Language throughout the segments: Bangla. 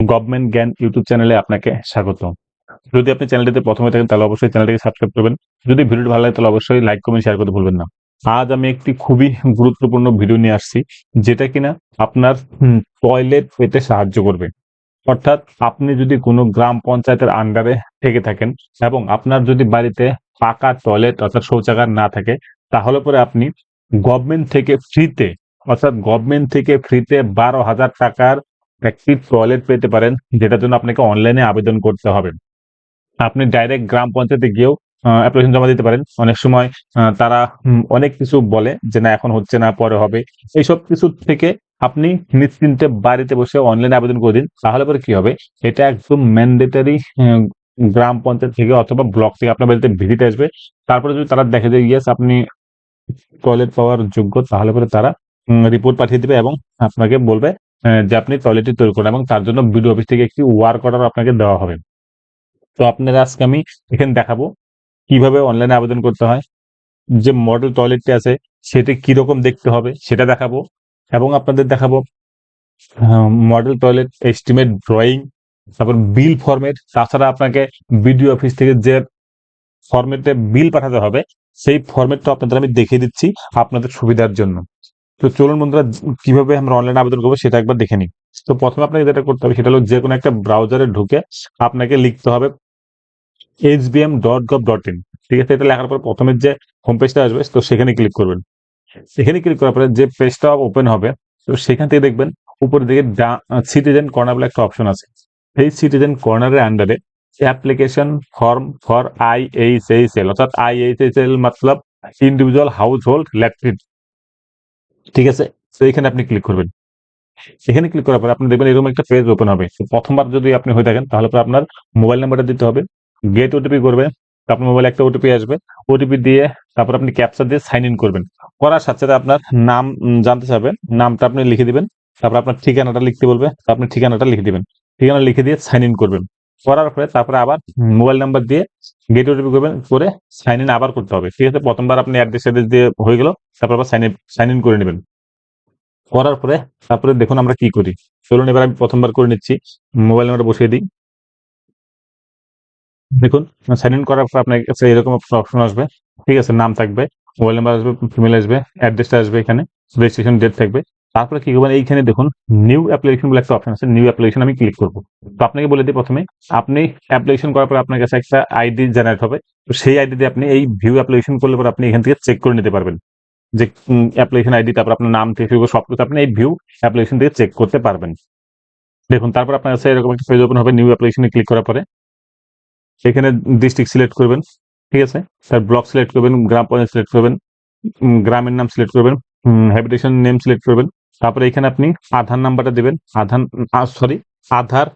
গভর্নমেন্ট জ্ঞান ইউটিউব চ্যানেলে আপনাকে স্বাগত যদি আপনি চ্যানেলটিতে প্রথমে থাকেন, তাহলে অবশ্যই চ্যানেলটিকে সাবস্ক্রাইব করবেন। যদি ভিডিওটি ভালো লাগে, তাহলে অবশ্যই লাইক, কমেন্ট শেয়ার করতে ভুলবেন না। আজ আমি একটি খুবই গুরুত্বপূর্ণ ভিডিও নিয়ে আসছি, যেটা কিনা আপনার টয়লেট পেতে সাহায্য করবে। অর্থাৎ আপনি যদি কোনো গ্রাম পঞ্চায়েতের আন্ডারে থেকে থাকেন এবং আপনার যদি বাড়িতে পাকা টয়লেট অর্থাৎ শৌচাগার না থাকে, তাহলে পরে আপনি গভর্নমেন্ট থেকে ফ্রিতে অর্থাৎ গভর্নমেন্ট থেকে ফ্রিতে বারো হাজার টাকার একটি টয়লেট পেতে পারেন, যেটার জন্য আপনাকে অনলাইনে আবেদন করতে হবে। আপনি ডাইরেক্ট গ্রাম পঞ্চায়েতে গিয়েও অ্যাপ্লিকেশন জমা দিতে পারেন। অনেক সময় তারা অনেক কিছু বলে যে না, এখন হচ্ছে না, পরে হবে। এইসব কিছু থেকে আপনি নিশ্চিন্তে বাড়িতে বসে অনলাইনে আবেদন করে দিন। তাহলে পরে কি হবে? এটা একদম ম্যান্ডেটারি গ্রাম পঞ্চায়েত থেকে অথবা ব্লক থেকে আপনার বাড়িতে ভিজিট আসবে। তারপরে যদি তারা দেখে যে ইয়েস আপনি টয়লেট পাওয়ার যোগ্য, তাহলে পরে তারা রিপোর্ট পাঠিয়ে দেবে এবং আপনাকে বলবে যে আপনি টয়লেটটি তৈরি করেন এবং তার জন্য বিডিও অফিস থেকে একটি ওয়ার্ক অর্ডার আপনাকে দেওয়া হবে। তো আপনারা আজকে আমি এখানে দেখাবো কীভাবে অনলাইনে আবেদন করতে হয়, যে মডেল টয়লেটটি আছে, সেটি কীরকম দেখতে হবে সেটা দেখাবো এবং আপনাদের দেখাবো মডেল টয়লেট এস্টিমেট ড্রয়িং তারপর বিল ফর্মেট তাছাড়া আপনাকে বিডিও অফিস থেকে যে ফর্মেটে বিল পাঠাতে হবে, সেই ফরম্যাটটা আপনাদের আমি দেখিয়ে দিচ্ছি আপনাদের সুবিধার জন্য। তো চলুন বন্ধুরা, কীভাবে আমরা অনলাইনে আবেদন করব সেটা একবার দেখে নিই। তো প্রথমে আপনাকে যেটা করতে হবে সেটা হলো যে কোনো একটা ব্রাউজারে ঢুকে আপনাকে লিখতে হবে H B M dot gov dot in ঠিক আছে, এটা লেখার পর প্রথমে যে হোম পেজটা আসবে, তো সেখানে ক্লিক করবেন। সেখানে ক্লিক করার পরে যে পেজটা ওপেন হবে, তো সেখান থেকে দেখবেন উপরের দিকে সিটিজেন কর্নার বলে একটা অপশন আছে। এই সিটিজেন কর্নারের আন্ডারে application form for I H H L অর্থাৎ আই এইচ এইচ এল মতলব ইন্ডিভিজুয়াল হাউস হোল্ড ইলেকট্রিক ঠিক আছে? তো এখানে আপনি ক্লিক করবেন। এখানে ক্লিক করার পরে আপনি দেখবেন এরকম একটা পেজ ওপেন হবে। প্রথমবার যদি আপনি হয়ে থাকেন, তাহলে পরে আপনার মোবাইল নাম্বারটা দিতে হবে। গেট ওটিপি করবে আপনার মোবাইলে একটা ওটিপি আসবে। ওটিপি দিয়ে তারপর আপনি ক্যাপচা দিয়ে সাইন ইন করবেন। করার সাথে সাথে আপনার নাম জানতে চাবে নামটা আপনি লিখে দিবেন। তারপর আপনার ঠিকানাটা লিখতে বলবে। আপনি ঠিকানাটা লিখে দিবেন। ঠিকানা লিখে দিয়ে সাইন ইন করবেন। করার পরে তারপরে আবার মোবাইল নাম্বার দিয়ে গেট ওটিপি করবেন, করে সাইন ইন আবার করতে হবে। ঠিক আছে, প্রথমবার আপনি অ্যাড্রেস অ্যাড্রেস দিয়ে হয়ে গেল, তারপর আবার সাইন সাইন ইন করে নেবেন। করার পরে তারপরে দেখুন আমরা কি করি। চলুন, এবার আমি প্রথমবার করে নিচ্ছি। মোবাইল নাম্বার বসিয়ে দিই। দেখুন সাইন ইন করার পর আপনার কাছে এরকম অপশন আসবে। ঠিক আছে, নাম থাকবে মোবাইল নাম্বার আসবে ফিমেল আসবে অ্যাড্রেসটা আসবে এখানে রেজিস্ট্রেশন ডেট থাকবে। তারপরে কি করবেন এইখানে দেখুন নিউ অ্যাপ্লিকেশন বলে একটা অপশন আছে নিউ অ্যাপ্লিকেশন আমি ক্লিক করব। তো আপনাকে বলে দিই প্রথমে, আপনি অ্যাপ্লিকেশন করার পরে আপনার কাছে একটা আইডি জেনারেট হবে। তো সেই আইডি দিয়ে আপনি এই ভিউ অ্যাপ্লিকেশন করলে পরে আপনি এখান থেকে চেক করে নিতে পারবেন। যে অ্যাপ্লিকেশন আইডি তারপর আপনার নাম, থেকে শুরু করে সবকিছু আপনি এই ভিউ অ্যাপ্লিকেশন থেকে চেক করতে পারবেন। দেখুন, তারপর আপনার কাছে এরকম একটা পেজ ওপেন হবে নিউ অ্যাপ্লিকেশনে ক্লিক করার পরে। এখানে ডিস্ট্রিক্ট সিলেক্ট করবেন, ঠিক আছে? তার ব্লক সিলেক্ট করবেন, গ্রাম পঞ্চায়েত সিলেক্ট করবেন গ্রামের নাম সিলেক্ট করবেন হ্যাবিটেশন নেম সিলেক্ট করবেন। তারপরে এখানে আপনি আধার নাম্বারটা দিবেন। আধার সরি আধার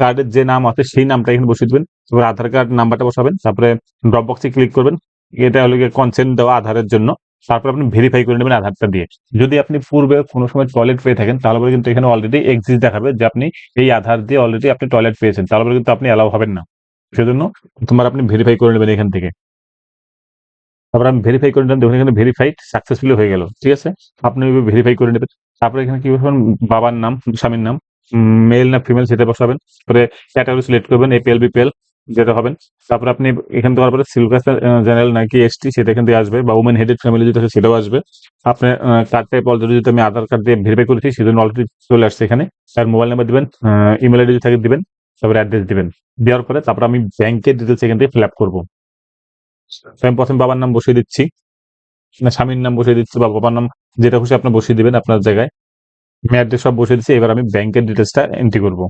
কার্ডের যে নাম আছে সেই নামটা এখানে বসিয়ে দিবেন। তারপরে আধার কার্ড নাম্বারটা বসাবেন, তারপরে ড্রপ বক্সে ক্লিক করবেন। এটা হলো কনসেন্ট দেওয়া আধারের জন্য। তারপর আপনি ভেরিফাই করে নেবেন আধারটা দিয়ে। যদি আপনি পূর্বে কোনো সময় টয়লেট পেয়ে থাকেন, তাহলে কিন্তু এখানে অলরেডি এক্সিস্ট দেখাবে যে আপনি এই আধার দিয়ে অলরেডি আপনি টয়লেট পেয়েছেন। তাহলে কিন্তু আপনি অ্যালাউ হবেন না। সেজন্য তোমার আপনি ভেরিফাই করে নেবেন এখান থেকে। তারপর আমি ভেরিফাই করে নিলাম, দেখুন এখানে ভেরিফাইড সাকসেসফুলি হয়ে গেল, ঠিক আছে? আপনি ভেরিফাই করে নেবেন। তারপরে এখানে কি বসাবেন? বাবার নাম, স্বামীর নাম মেল না ফিমেল সেটা বসাবেন। তারপরে ক্যাটাগরি সিলেক্ট করবেন এপিএল বিপিএল যেটা হবেন। তারপরে আপনি এখান থেকে পরে কাস্ট জেনারেল নাকি এসটি সেটা এখান থেকে আসবে, বা উমেন হেডেড ফ্যামিলি যেটা সেটাও আসবে। আপনার কার্ড টাইপ অলরেডি যদি আমি আধার কার্ড দিয়ে ভেরিফাই করেছি সেজন্য অলরেডি চলে আসছে এখানে। তার মোবাইল নাম্বার দিবেন ইমেল আইডি থাকে দিবেন, তারপরে অ্যাড্রেস দিবেন। দেওয়ার পরে তারপর আমি ব্যাংকের ডিটেলস এখান থেকে ফিল আপ করব। আমি প্রথমে বাবার নাম বসিয়ে দিচ্ছি। না, স্বামীর নাম বসিয়ে দিচ্ছি বা বাবার নাম, যেটা খুশি আপনি বসিয়ে দিবেন আপনার জায়গায়। আমি অ্যাড্রেস সব বসিয়ে দিচ্ছি, এবার আমি ব্যাংকের ডিটেলসটা এন্ট্রি করব।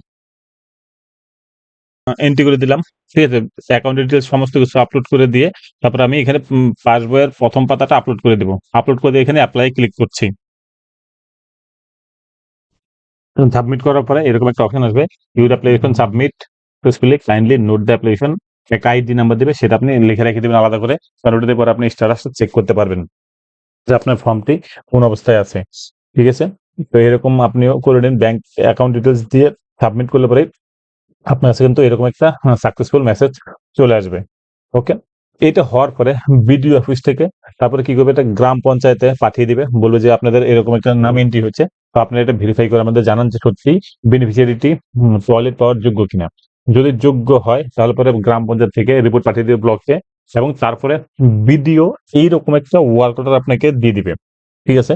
এন্ট্রি করে দিলাম। ঠিক আছে অ্যাকাউন্ট ডিটেলস সমস্ত কিছু আপলোড করে দিয়ে তারপর আমি এখানে পাসবইয়ের প্রথম পাতাটা আপলোড করে দেবো। আপলোড করে দিয়ে এখানে অ্যাপ্লাই ক্লিক করছি। সাবমিট করার পরে এরকম একটা অপশন আসবে। Your application submit specific kindly note the application একটা আইডি নাম্বার দেবে, সেটা আপনি লিখে রেখে দেবেন আলাদা করে। কারণ ওটাতে পরে আপনি স্ট্যাটাসটা চেক করতে পারবেন যে আপনার ফর্মটি কোন অবস্থায় আছে। ঠিক আছে? তো এরকম আপনিও করে নিন। ব্যাংক অ্যাকাউন্ট ডিটেলস দিয়ে সাবমিট করলে পরে আপনার কাছে কিন্তু এরকম একটা সাকসেসফুল মেসেজ চলে আসবে। ওকে এটা হওয়ার পরে বিডিও অফিস থেকে তারপরে কি করবে? এটা গ্রাম পঞ্চায়েতে পাঠিয়ে দিবে। বলবে যে আপনাদের এরকম একটা নাম এন্ট্রি হচ্ছে তো আপনি এটা ভেরিফাই করে আমাদের জানান যে সত্যি বেনিফিশিয়ারিটি টয়লেট পাওয়ার যোগ্য কিনা। যদি যোগ্য হয়, তাহলে পরে গ্রাম পঞ্চায়েত থেকে রিপোর্ট পাঠিয়ে দিবে ব্লককে এবং তারপরে বিডিও এইরকম একটা ওয়ার্ক অর্ডার আপনাকে দিয়ে দিবে। ঠিক আছে?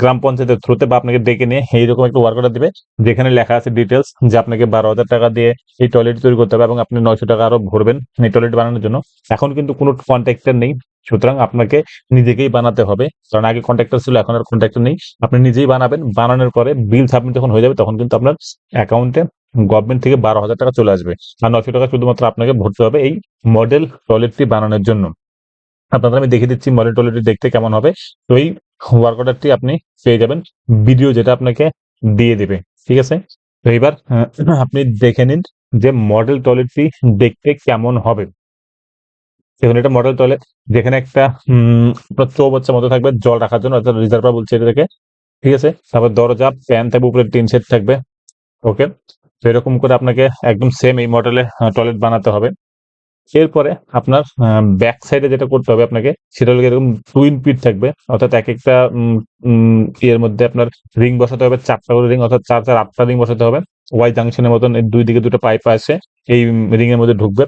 গ্রাম পঞ্চায়েতের থ্রুতে বা আপনাকে ডেকে নিয়ে এইরকম একটা ওয়ার্ক অর্ডার দিবে, যেখানে লেখা আছে ডিটেলস যে আপনাকে বারো হাজার টাকা দিয়ে এই টয়লেট তৈরি করতে হবে এবং আপনি নয়শো টাকা আরও ভরবেন এই টয়লেট বানানোর জন্য। এখন কিন্তু কোনো কন্ট্রাক্টর নেই, সুতরাং আপনাকে নিজেকেই বানাতে হবে। কারণ আগে কন্ট্রাক্টর ছিল, এখন আর কন্ট্রাক্টর নেই। আপনি নিজেই বানাবেন, বানানোর পরে বিল সাবমিট যখন হয়ে যাবে, তখন কিন্তু আপনার অ্যাকাউন্টে গভর্নমেন্ট থেকে বারো হাজার টাকা চলে আসবে। আর নয়শো টাকা শুধুমাত্র আপনাকে ভরতে হবে এই মডেল টয়লেটটি বানানোর জন্য। আপনাদের আমি দেখিয়ে দিচ্ছি মডেল টয়লেটটি দেখতে কেমন হবে। তো এই ওয়ার্ক অর্ডারটি আপনি পেয়ে যাবেন। ভিডিও যেটা আপনাকে দিয়ে দেবে। ঠিক আছে? তো এবার আপনি দেখে নিন যে মডেল টয়লেটটি দেখতে কেমন হবে। দেখুন, এটা মডেল টয়লেট যেখানে একটা চৌবাচ্চার মতো থাকবে জল রাখার জন্য, অর্থাৎ রিজার্ভার বলছে এটাকে। ঠিক আছে? তারপর দরজা প্যান থাকবে, উপরে টিন সেট থাকবে। ওকে তো এরকম করে আপনাকে একদম সেম এই মডেলে টয়লেট বানাতে হবে। এরপরে আপনার ব্যাক সাইডে যেটা করতে হবে আপনাকে, সেটা হলো এরকম টুইন পিট থাকবে। অর্থাৎ এক একটা ইয়ের মধ্যে আপনার রিং বসাতে হবে, চারটা করে রিং অর্থাৎ চার চার আটটা রিং বসাতে হবে। ওয়াই জাংশনের মতন দুই দিকে দুটো পাইপ আছে, এই রিং এর মধ্যে ঢুকবে।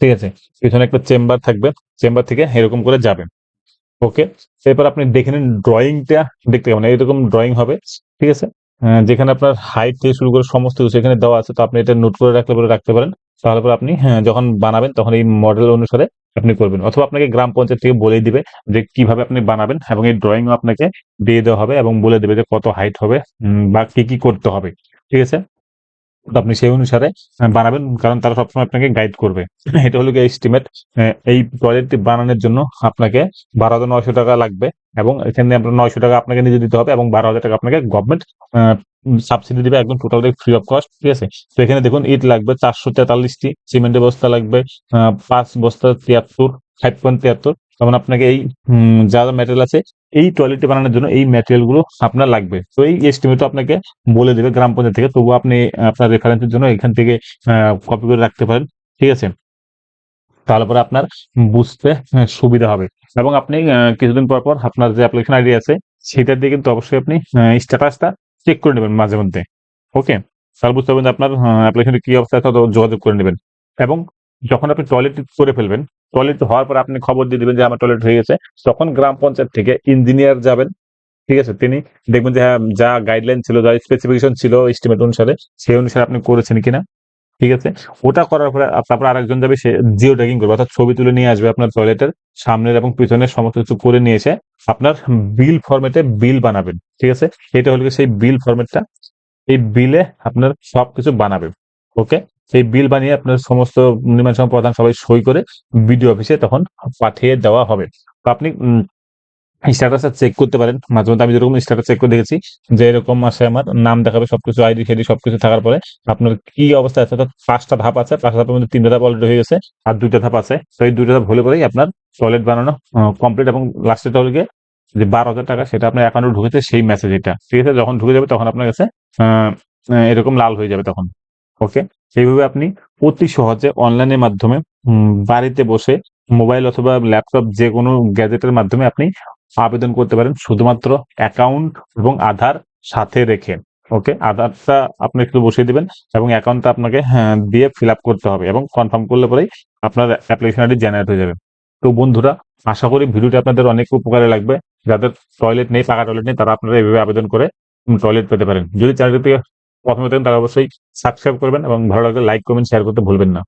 ঠিক আছে? পিছনে একটা চেম্বার থাকবে চেম্বার থেকে এরকম করে যাবে। ওকে এরপর আপনি দেখে নিন ড্রয়িংটা দেখতে কেমন? এরকম ড্রয়িং হবে। ঠিক আছে? যেখানে আপনার হাইট থেকে শুরু করে সমস্ত কিছু এখানে দেওয়া আছে তো আপনি এটা নোট করে রাখলে পরে রাখতে পারেন। তাহলে পরে আপনি হ্যাঁ, যখন বানাবেন তখন এই মডেল অনুসারে আপনি করবেন। অথবা আপনাকে গ্রাম পঞ্চায়েত থেকে বলেই দিবে যে কীভাবে আপনি বানাবেন এবং এই ড্রয়িংও আপনাকে দিয়ে দেওয়া হবে এবং বলে দেবে যে কত হাইট হবে বা কি কি করতে হবে। ঠিক আছে? আপনি সেই অনুসারে বানাবেন, কারণ তারা সবসময় আপনাকে গাইড করবে। এটা হলো এস্টিমেট এই টয়লেটটি বানানোর জন্য আপনাকে বারো হাজার নয়শো টাকা লাগবে এবং এখানে আপনার নয়শো টাকা আপনাকে নিজে দিতে হবে এবং বারো হাজার টাকা আপনাকে গভর্নমেন্ট সাবসিডি দিবে একদম টোটাল ফ্রি অফ কস্ট ঠিক আছে? তো এখানে দেখুন, ইট লাগবে চারশো তেতাল্লিশটি, সিমেন্টের বস্তা লাগবে পাঁচ বস্তা তিয়াত্তর ফাইভ পয়েন্ট তিয়াত্তর তখন আপনাকে এই যা যা ম্যাটেরিয়াল আছে, এই টয়লেটটি বানানোর জন্য এই ম্যাটেরিয়ালগুলো আপনার লাগবে। তো এই এস্টিমেটও আপনাকে বলে দেবে গ্রাম পঞ্চায়েত থেকে। তবুও আপনি আপনার রেফারেন্সের জন্য এখান থেকে কপি করে রাখতে পারেন। ঠিক আছে? তাহলে পরে আপনার বুঝতে সুবিধা হবে। এবং আপনি কিছুদিন পর পর আপনার যে অ্যাপ্লিকেশন আইডি আছে সেটা দিয়ে কিন্তু অবশ্যই আপনি স্ট্যাটাসটা চেক করে নেবেন মাঝে মধ্যে। ওকে তাহলে বুঝতে পারবেন আপনার অ্যাপ্লিকেশন কি অবস্থা আছে যোগাযোগ করে নেবেন। এবং যখন আপনি টয়লেট করে ফেলবেন টয়লেট হওয়ার পর আপনি খবর দিয়ে দেবেন যে আমার টয়লেট হয়ে গেছে। তখন গ্রাম পঞ্চায়েত থেকে ইঞ্জিনিয়ার যাবেন ঠিক আছে? তিনি দেখবেন যে হ্যাঁ, যা গাইডলাইন ছিল যা স্পেসিফিকেশন ছিল এস্টিমেট অনুসারে সেই অনুসারে আপনি করেছেন কিনা ঠিক আছে? ওটা করার পরে তারপর আরেকজন যাবে সে জিও ট্যাগিং করবে। অর্থাৎ ছবি তুলে নিয়ে আসবে আপনার টয়লেটের সামনের এবং পিছনের সমস্ত কিছু করে নিয়ে এসে আপনার বিল ফরম্যাটে বিল বানাবেন ঠিক আছে? এটা হলো সেই বিল ফরম্যাটটা এই বিলে আপনার সবকিছু বানাবে ওকে সেই বিল বানিয়ে আপনার সমস্ত নির্মাণ সহ প্রধান সবাই সই করে বিডিও অফিসে তখন পাঠিয়ে দেওয়া হবে। তো আপনি স্ট্যাটাসটা চেক করতে পারেন। মাঝে মধ্যে আমি যেরকম স্ট্যাটাস চেক করে দেখেছি যে এরকম আসে আমার নাম দেখাবে, সবকিছু আইডি ফেডি সবকিছু থাকার পরে আপনার কি অবস্থা আছে? অর্থাৎ পাঁচটা ধাপ আছে, পাঁচটা ধাপের মধ্যে তিনটা ধাপ অলরেডি হয়ে গেছে আর দুইটা ধাপ আছে। তো এই দুইটা ধাপ হলে পরেই আপনার টয়লেট বানানো কমপ্লিট এবং লাস্টের টয়লেটে যে বারো হাজার টাকা সেটা আপনার অ্যাকাউন্টে ঢুকেছে সেই মেসেজ এটা ঠিক আছে? যখন ঢুকে যাবে তখন আপনার কাছে এরকম লাল হয়ে যাবে তখন। ওকে? এইভাবে আপনি অতি সহজে অনলাইনের মাধ্যমে বাড়িতে বসে মোবাইল অথবা ল্যাপটপ যে কোনো গ্যাজেটের মাধ্যমে আপনি আবেদন করতে পারেন। শুধুমাত্র অ্যাকাউন্ট এবং আধার সাথে রেখে ওকে? আধারটা আপনি একটু বসিয়ে দিবেন এবং অ্যাকাউন্টটা আপনাকে হ্যাঁ, দিয়ে ফিল করতে হবে এবং কনফার্ম করলে পরেই আপনার অ্যাপ্লিকেশন আইডি জেনারেট হয়ে যাবে। তো বন্ধুরা আশা করি ভিডিওটি আপনাদের অনেক উপকারে লাগবে। যাদের টয়লেট নেই পাকা টয়লেট নেই তারা আপনারা এইভাবে আবেদন করে টয়লেট পেতে পারেন। যদি চ্যানেলটি প্রথমে তারা অবশ্যই সাবস্ক্রাইব করবেন এবং ভালো লাগলে লাইক কমেন্ট শেয়ার করতে ভুলবেন না।